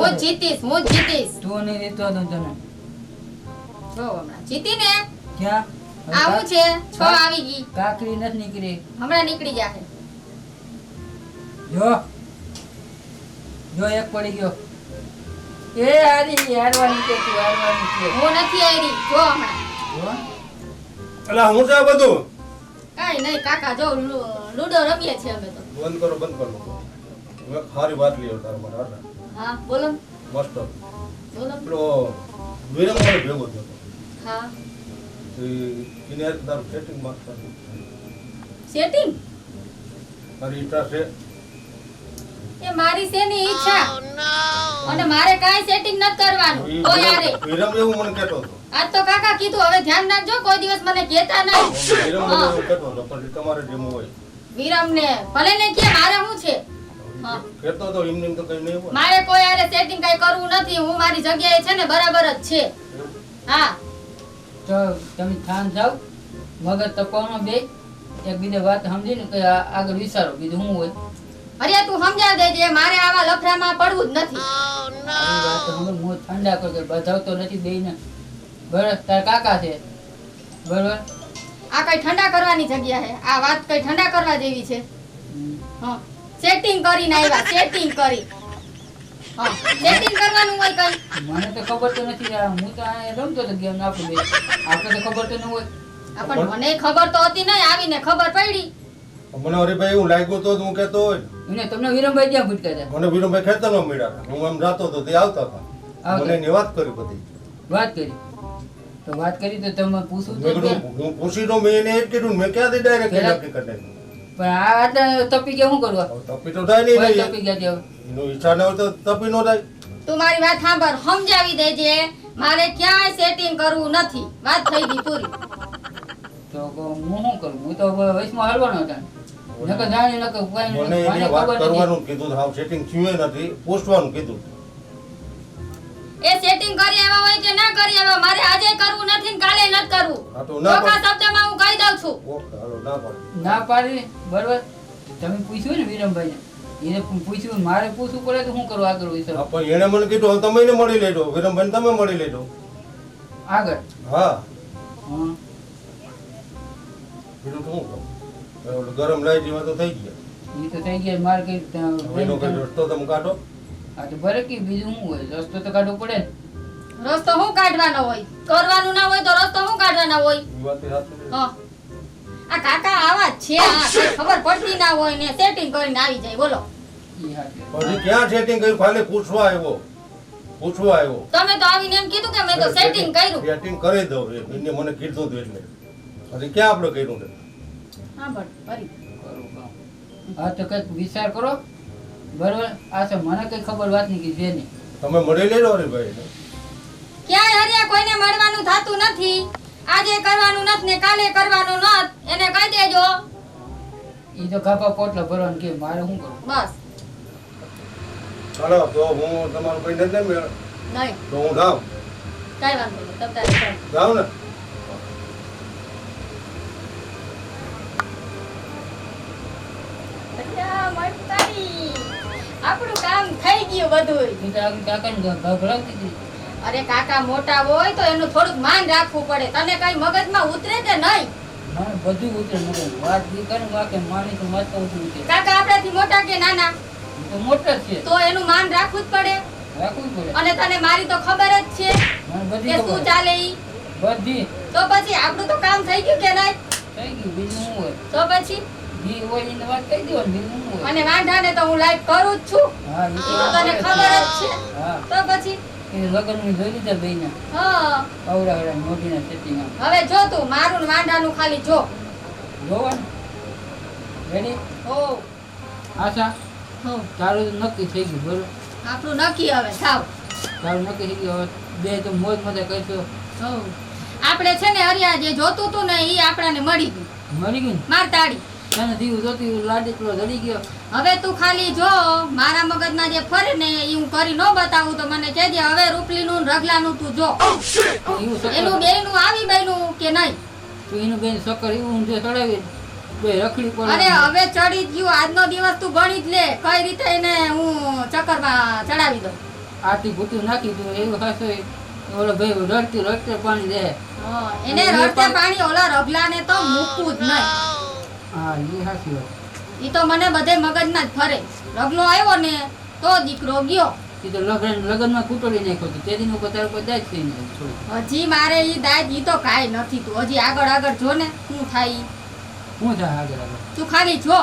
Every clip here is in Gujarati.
હું? જીતીશ હું જીતીશ. તું નહીં દેતો હતો તને જો હમણાં જીતીને ક્યાં? આવું છે છ આવી ગઈ. કાકરી નથી નીકળી. હમણાં નીકળી જશે જો. જો એક પડી ગયો. એ હારી હારવાની છે તું હારવાની છે હું નથી આવી જો હમણાં. જો. એટલે હું છે બધું? કાઈ નહીં કાકા જો લુ- લૂડો રમીએ છીએ અમે તો. બંધ કરો બંધ કરો. સારી વાત લઈ તારા મારા હા બોલો. ને, મસ્ત. બોલો. ને. પેલો વિરમ મને ભેગો થયો હા. તો એને તારું સેટિંગ માગતા સેટિંગ તારી ઈચ્છા છે? એ મારી શેની ઈચ્છા. અને મારે કાઈ સેટિંગ નથી કરવાનું. તો યારે વિરમ- એવું મને કહેતો હતો. આજ તો કાકા કીધું હવે ધ્યાન રાખજો કોઈ દિવસ મને કહેતા નહીં. વિરમ મને એવું કહેતો હતો પણ તમારે જેમ હોય. વિરમ ને ભલે ને કે મારે શું છે. હા. તો એમ તો કઈ નહીં હોય. મારે કોઈ આરે સેટિંગ કઈ કરવું નથી હું મારી જગ્યાએ છે ને બરાબર જ છે. હા. તો તમે થાન જાવ મગર તો કોનો બે. એકબીજા વાત સમજીને કે આગળ વિચારો બીજું હું હોય? અરે તું સમજાવ દેજે મારે આવા લફરામાં પડવું જ નથી. સાંભળ, ઠંડા કર કે બધાવતો નથી બેયને. બરાબર તાર કાકા છે? બરાબર. આ કઈ ઠંડા કરવાની જગ્યા છે. આ વાત કઈ ઠંડા કરવા જેવી છે. હમ. હા. સેટિંગ કરીને આવ્યા સેટિંગ કરી. સેટિંગ કરવાનું હોય કઈ. મને તો ખબર તો નથી હું તો આ રમતો ગેમ આપણે તો ખબર તો ન હોય. મને ખબર તો હતી નહીં આવીને ખબર પડી. મને હરીભાઈ એવું લાગ્યું તો હું કહેતો હોય. ને. તમને વિરમભાઈ ક્યાં ભૂટકા હતા મને વિરમભાઈ ખેતર નો મળ્યા હું આમ જાતો તો તે આવતા હતા. મને એની વાત કરી બધી. વાત કરી? તો વાત કરી તો તમે મેં? હું પૂછી તો મેં એને કીધું મેં ક્યાંથી ડાયરેક્ટ નક્કી કરી નાખ્યું? પણ આ તપી ગયા શું કરવા? તપી તો થાય નહીં તપી ગયા દેવ. એનો ઈચ્છા ન હોય તો તપી નો થાય. તું મારી વાત સાંભળ સમજાવી દેજે. મારે ક્યાંય સેટિંગ કરવું નથી. વાત થઈ ગઈ પૂરી. તો હું શું કરું? હું તો વયસમાં હલવાનો હતા. નકર જાણી નકર મને મને વાત કરવાનું કીધું હાવ સેટિંગ થયું નથી. પૂછવાનું કીધું. એ સેટિંગ કરી આવ્યા હોય કે ના કરી આવ્યા મારે આજે કરવું નથી ને કાલે નથી કરવું. હા તો ના ના પાડી. બરોબર. તમે પૂછ્યું ને વિરમભાઈ એને પૂછ્યું મારે પૂછવું પડે તો શું કરવા આગળ વિશે પણ એને મને કીધું તમે એને મળી લેજો. વિરમભાઈ તમે મળી લેજો. આગળ? હા. હા બીજું શું કહું? ગરમ લાઈ જેવા તો થઈ ગયા. એ તો થઈ ગયા. મારે કઈ એનો કઈ રસ્તો તમે કાઢો. હા તો ભરે કે બીજું શું હોય? રસ્તો તો કાઢવો પડે રસ્તો હું કાઢવાનો હોય? કરવાનું ના હોય તો રસ્તો હું કાઢવાના હોય. હા. આ કાકા આવા છે ખબર પડતી ના હોય ને સેટિંગ કરીને આવી જાય બોલો. પછી ક્યાં સેટિંગ કર્યું? ખાલી પૂછવા આવ્યો. પૂછવા આવ્યો. તમે તો આવીને એમ કીધું કે મેં તો સેટિંગ કર્યું. સેટિંગ કરી દઉં. એને મને કીધું હતું એટલે. પછી ક્યાં આપણે કર્યું હા ભટ કરી હા તો કંઈક વિચાર કરો. બરોબર? આ છે મને કઈ ખબર વાત નહીં કીધી છે નહીં. તમે મળી લેજો હરીભાઈ ક્યાંય હરિયા કોઈને મળવાનું થતું નથી. આજે કરવાનું નથી ને કાલે કરવાનું નથ એને કહી દેજો. ઈ તો કાકા પોટલા ભરવાનું કે મારે શું કરું બસ. ચાલો તો હું તમારું કોઈ નથી મેળ નહીં. તો હું જાઉં. કઈ વાંધો નહીં તમ તારે જાઉં. ને? આપણું કામ થઈ ગયું બધું એ તો આગળ અરે કાકા મોટા હોય તો એનું થોડુંક માન રાખવું પડે. તને કઈ મગજમાં ઉતરે કે નહીં? બધું ઉતરે વાત બી કરે ને માની તો મત ઉતરે. કાકા આપણાથી મોટા કે નાના? તો મોટા છે. તો એનું માન રાખવું જ પડે. રાખવું પડે. અને તને મારી તો ખબર જ છે કે શું ચાલે ઈ? બધી. તો પછી આપણું તો કામ થઈ ગયું કે નહીં? થઈ ગયું બીજું શું હોય? તો પછી? જી હોય એને વાત કહી દેવાની બીજું શું હોય? અને વાંઢાને તો હું લાઈક કરું જ છું. હા તને ખબર જ છે. તો પછી? લગ્ન જોઈ લીધા બેયના? હા. અવડા મોઢીના setting હવે જો તું મારું ને ખાલી જો. જોવાનું રેડી હો. આશા? હો. તારું નક્કી થઈ ગયું બોલો આપણું નક્કી હવે સાવ તારું નક્કી થઈ ગયું હવે. બે તો મોજ મજા કરશો. હો. આપણે છે ને હરિયા જે જોતું તું ને એ આપણાને મળી ગયું. મળી ગયું માર તાળી. તને દીવું જોતી લાડીકલો જડી ગયો. હવે તું ખાલી જો મારા મગજમાં જે ફરે ને એ હું કરી ન બતાવું તો મને કહેજે હવે રૂપલીનું રગલાનું તું જો. એનું બેનું આવી બેનું કે નહીં? તું એનું બેન સકર એવું ઊંધે ચડાવી રખડી પડે. અરે હવે ચડી જ ગયું. આજનો દિવસ તું ગણી જ લે. કઈ રીતે એને હું ચક્કરમાં ચડાવી દઉં? આથી ભૂતું નાખી દઉં એવું હશે. ઓલો ભાઈ રડતી રડતે પાણી દે. એને રડતે પાણી ઓલા રગલાને તો મૂકવું જ નહીં. હા એ સાચી વાત. ઈ તો મને બધે મગજમાં જ ફરે. લગ્નો આવ્યો ને તો દીકરો ગયો. તો લગ્ન લગ્નમાં કૂટોડી નાખ્યો તે દિન ઉપર તારા ઉપર દાજ થઈ જાય હજી મારે ઈ દાજ ઈ તો કાંઈ નથી. તું હજી આગળ આગળ જો ને શું થાય હું થાય આગળ આગળ? તું ખાલી જો.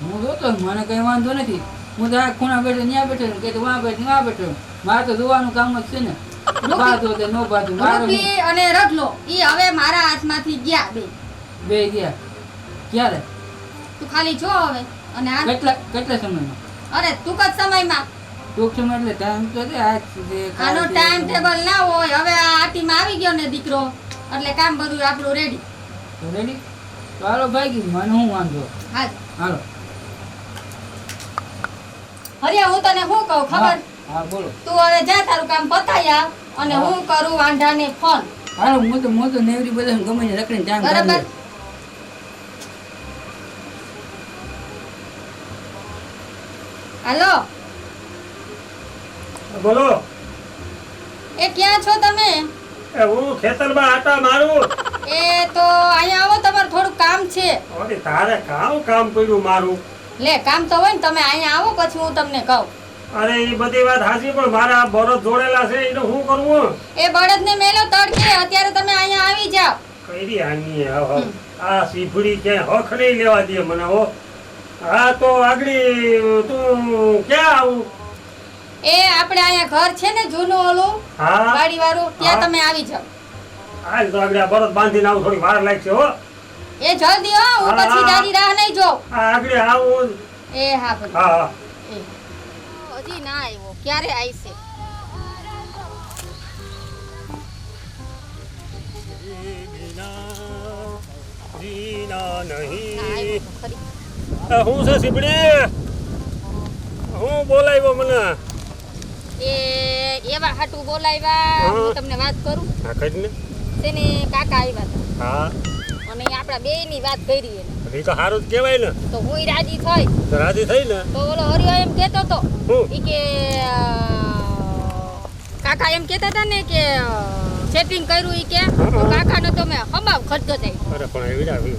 હું જોતો મને કઈ વાંધો નથી. હું તો આ ખૂણા બેઠો ત્યાં બેઠો ને કે તો વાં બેઠો વાં બેઠો મારે તો જોવાનું કામ જ છે ને. અને રગલો. ઈ હવે મારા હાથમાંથી ગયા બે. બે ગયા. ક્યારે? તું ખાલી જો હવે. અને આ કેટલા કેટલા સમયમાં? અરે તું જ સમયમાં. ટૂંક સમય એટલે ટાઈમ તો છે આજ આનો ટાઈમ ટેબલ ના હોય હવે આ આટીમાં આવી ગયો ને દીકરો. એટલે કામ બધું આપણું રેડી રેડી? તો હાલો ભાઈ મને હું વાંધો? હા હાલો. હરિયા હું તને શું કહું ખબર? હા બોલો. તું હવે જા તારું કામ પતાયા અને હું. કરું વાંઢાને ફોન. હાલો હું તો હું તો નેવરી બધા ગમે રખડીને ટાઈમ બરાબર. કાઢી લઉં. હાલો. બોલો. એ ક્યાં છો તમે? એ હું ખેતરમાં આટા મારું. એ તો અહીંયા આવો તમારે થોડું કામ છે. અરે તારે કામ કામ કર્યું મારું. લે કામ તો હોય ને તમે અહીંયા આવો પછી હું તમને કહું. અરે એ બધી વાત હાજી પણ મારા બળદ જોડેલા છે એનું શું કરવું એ બળદને મેલો તડકે અત્યારે તમે અહીંયા આવી જાઓ. કઈ આની. આ સીફડી ક્યાંય હખ નહીં લેવા દે મને હો. હા તો આગળી તું ક્યાં આવું? એ આપણે અહીંયા ઘર છે ને જૂનું ઓલું હા. ગાડી વાળું ત્યાં તમે આવી જાઓ. હાલ તો આગળ બરત બાંધીને આવું થોડી વાર લાગશે હો. એ જલ્દી હો હું પછી ગાડી રાહ નહીં જો આ આગળ આવું. એ હા હા હા. હજી ના આવ્યો. ક્યારે આવશે? ના નહીં. હું છે સીપડી હું બોલાવ્યો મને. એ એવા હાટુ બોલાવ્યા હું. તમને વાત કરું. હા કઈ ને. તેને કાકા આવ્યા હતા. હા. અને આપણા બે ની વાત કરી એને. એ તો સારું જ કહેવાય ને. તો હું રાજી થઈ. તો રાજી થઈ ને? તો ઓલો હરિયો એમ કહેતો તો ઈ કે કાકા એમ કહેતા હતા ને કે સેટિંગ કર્યું ઈ કે કાકા નો તો મેં હમાવ ખર્ચો થાય. અરે પણ એવી આવી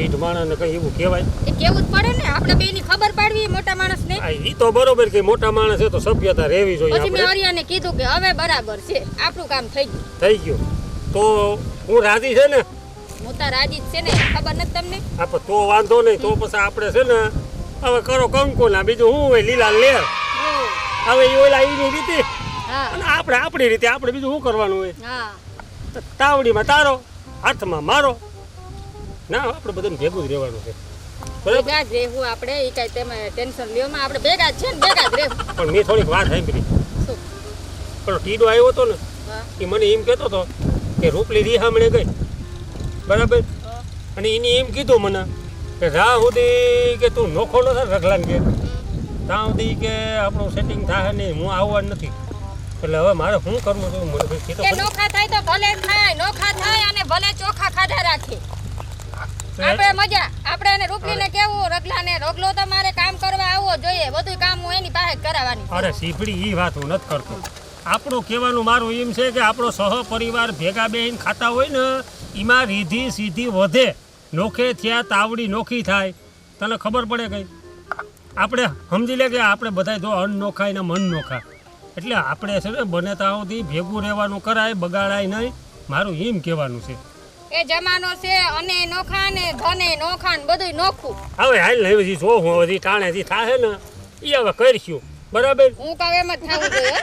પીઠ માણસને કઈ એવું કહેવાય. એ કેવું જ પડે ને આપણે બે ની ખબર પાડવી મોટા માણસ ને એ ઈ તો બરોબર કે મોટા માણસ છે તો સભ્યતા રહેવી જોઈએ પછી મેં આર્યાને કીધું કે હવે બરાબર છે આપણું કામ થઈ ગયું. થઈ ગયું. તો હું રાજી છે ને? હું તો રાજી જ છે ને ખબર નથી તમને? આપણે તો વાંધો નહીં તો પછી આપણે છે ને હવે કરો કંકોના બીજું હું હોય લીલા લે હવે એ ઓલા એની રીતે. હા. અને આપણે આપણી રીતે આપણે બીજું શું કરવાનું હોય? તાવડીમાં તારો હાથમાં મારો. ના આપણે બધાને ભેગું જ રહેવાનું છે. ભેગા જ રહેવું આપણે એ કાંઈ તમે ટેન્શન લ્યો માં આપણે ભેગા જ છે ને ભેગા જ રહેવું. પણ મેં થોડીક વાત સાંભળી. પણ ટીડો આવ્યો હતો ને એ મને એમ કહેતો હતો કે રૂપલી રીહામણે ગઈ. બરાબર? અને એને એમ કીધું મને કે રાહ સુધી કે તું નોખો ન થાય રગલાને કે ત્યાં સુધી કે આપણું સેટિંગ થાય નહીં હું આવવાનું નથી. એટલે હવે મારે શું કરવું છે? મને. નોખા થાય તો ભલે થાય નોખા થાય અને ભલે ચોખા ખાધા રાખે. આપણે મજા આપણે એને રૂપલીને કેવું રગલાને રગલો તો મારે કામ કરવા આવવો જોઈએ બધું કામ હું એની પાસે કરાવવાની અરે સીફડી એ વાત હું નથી કરતો. આપણું કહેવાનું મારું એમ છે કે આપણો સહ પરિવાર ભેગા બેહીને ખાતા હોય ને એમાં રીધી સીધી વધે. નોખે થયા તાવડી નોખી થાય. તને ખબર પડે કઈ? આપણે સમજી લે કે આપણે બધા જો અન્ન નોખાય ને મન નોખા. એટલે આપણે છે ને બને ત્યાં સુધી ભેગું રહેવાનું કરાય બગાડાય નહીં. મારું એમ કહેવાનું છે. એ જમાનો છે અને નોખા ને ધને નોખા ને બધું નોખું. હવે હાલ ને હજી જો હું હજી ટાણેથી થાય ને એ હવે કરશું. બરાબર? હું કાવ એમ જ થાવું જોઈએ.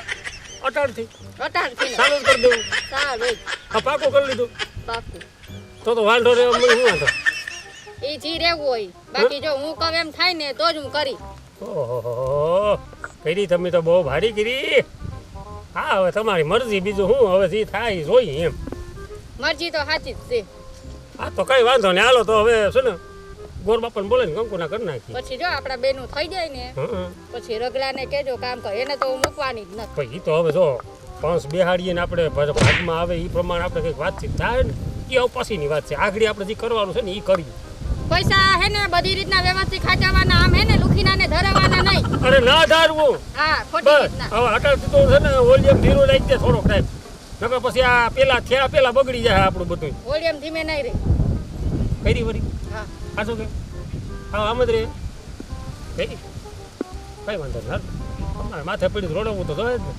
અટાણથી. રટાણથી ને. ચાલુ જ કરી દઉં સારું. હા પાકું કરી લીધું. પાકું. તો તો વાંધો રે મને શું વાંધો? એ જી રહેવું હોય. બાકી જો હું કહું એમ થાય ને તો જ હું કરી. ઓહો કરી તમે તો બહુ ભારી કરી. હા હવે તમારી મરજી બીજું શું? હવે જે થાય જોઈએ એમ. મરજી તો સાચી જ છે. હા તો કઈ વાંધો નહીં. હાલો તો હવે છે ને ગોર બાપાને બોલે ને કંકુના કરી નાખી પછી જો આપણા બેનું થઈ જાય ને પછી રગલાને કેજો કામ કરે એને તો મૂકવાની જ નથી. પછી તો હવે જો પાંચ બેહાડીએ ને આપણે ભાગમાં આવે એ પ્રમાણે આપણે કંઈક વાતચીત થાય ને એ હવે પછીની વાત છે. આગળ આપણે જે કરવાનું છે ને એ કરીએ. પૈસા હે ને બધી રીતના વ્યવસ્થિત ખાચાવાના આમ હે ને લુખીનાને ધરાવવાના નહીં. અરે ના ધારવું. હા ખોટી રીતના. હવે અટલ તો છે ને ઓલિયમ ધીરો લઈ દે થોડોક ટાઈમ. નકર પછી આ પેલા થયા પેલા બગડી જાય આપણું બધું એમ ધીમે નહીં રે કરી વરી હા. આ શું કે? હા આમ જ રે કઈ કઈ વાંધો નહીં. અમારે માથે પડી રોડવું તો જોઈએ જ ને.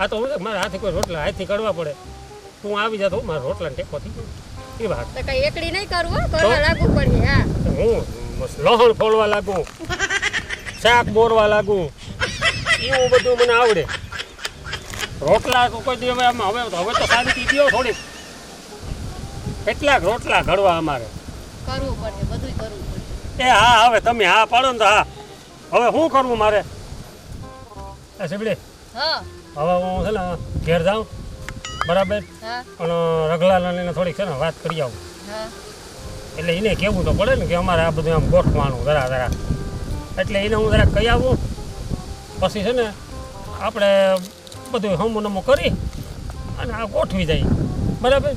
આ તો હું મારા હાથે કોઈ રોટલા હાથથી કાઢવા પડે. તું આવી જા તો મારા રોટલા ટેકો થઈ ગયો. એ વાત. તો કઈ એકડી નહીં કરવું હો, કરવા લાગુ પડે હા. હું બસ લહણ ફોડવા લાગુ શાક બોરવા લાગુ. એવું બધું મને આવડે. રોટલા તો કોઈ દી આમ હવે તો હવે તો શાંતિ દ્યો થોડી. કેટલાક રોટલા ઘડવા અમારે. કરવું પડે બધું કરવું પડે. એ હા હવે તમે હા પાડો ને તો હા. હવે શું કરવું મારે? એ સીબડી હા. હવે હું છે ને ઘેર જાઉં. બરાબર? અને રઘલાલાને એને થોડીક છે ને વાત કરી આવું. એટલે એને કહેવું તો પડે ને કે અમારે આ બધું આમ ગોઠવાનું જરા જરા. એટલે એને હું જરા કહી આવું. પછી છે ને આપણે બધું હમું નમું કરી અને આ ગોઠવી જાય બરાબર?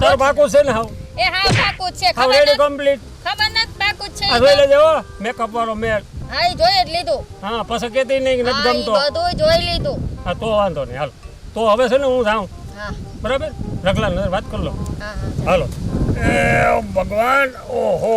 તો પાકું છે ને હાવ? એ હા પાકું જ છે હાવ ખબર નથી? કમ્પ્લીટ ખબર નથી પાકું જ છે આ લઈ લેજો મેકઅપ વાળો મેળ. હા એ જોઈ જ લીધું. હા પછી કેતી નહીં નથી ગમતો. બધું જોઈ લીધું. હા તો વાંધો નહીં હાલ. તો હવે છે ને હું જાઉં. હા. બરાબર? રગલા નજર વાત કરી લો. હાલો. એ ભગવાન ઓહો